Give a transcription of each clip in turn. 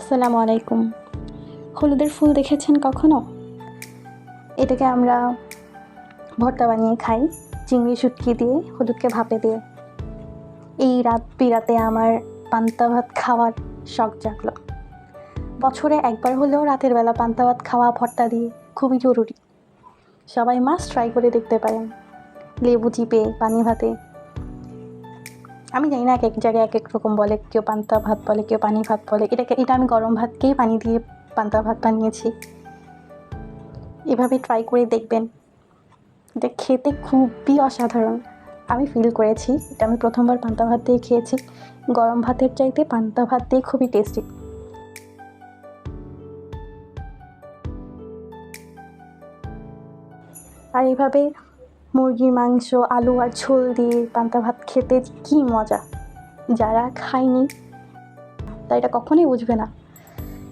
আসসালামু আলাইকুম। হলুদের ফুল দেখেছেন কখনো? এটাকে আমরা ভর্তা বানিয়ে খাই, চিংড়ি শুটকি দিয়ে, হলুদকে ভাপে দিয়ে। এই রাত বিরাতে আমার পান্তা ভাত খাওয়ার শখ জাগলো। বছরে একবার হলেও রাতের বেলা পান্তা ভাত খাওয়া, ভর্তা দিয়ে খুবই জরুরি। সবাই মাস্ট ট্রাই করে দেখতে পারেন। লেবু চিপে, পানি ভাতে আমি জানি না এক এক জায়গায় এক এক রকম বলে, কেউ পান্তা ভাত বলে, কেউ পানি ভাত বলে। এটাকে এটা আমি গরম ভাতকেই পানি দিয়ে পান্তা ভাত বানিয়েছি। এভাবে ট্রাই করে দেখবেন। এটা খেতে খুবই অসাধারণ। আমি ফিল করেছি, এটা আমি প্রথমবার পান্তা ভাত দিয়ে খেয়েছি। গরম ভাতের চাইতে পান্তা ভাত দিয়ে খুবই টেস্টি আর এইভাবে মুরগির মাংস, আলু আর ঝোল দিয়ে পান্তা ভাত খেতে কি মজা? যারা খায়নি তা এটা কখনোই বুঝবে না।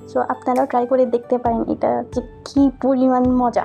সো আপনারাও ট্রাই করে দেখতে পারেন এটা যে কী পরিমাণ মজা।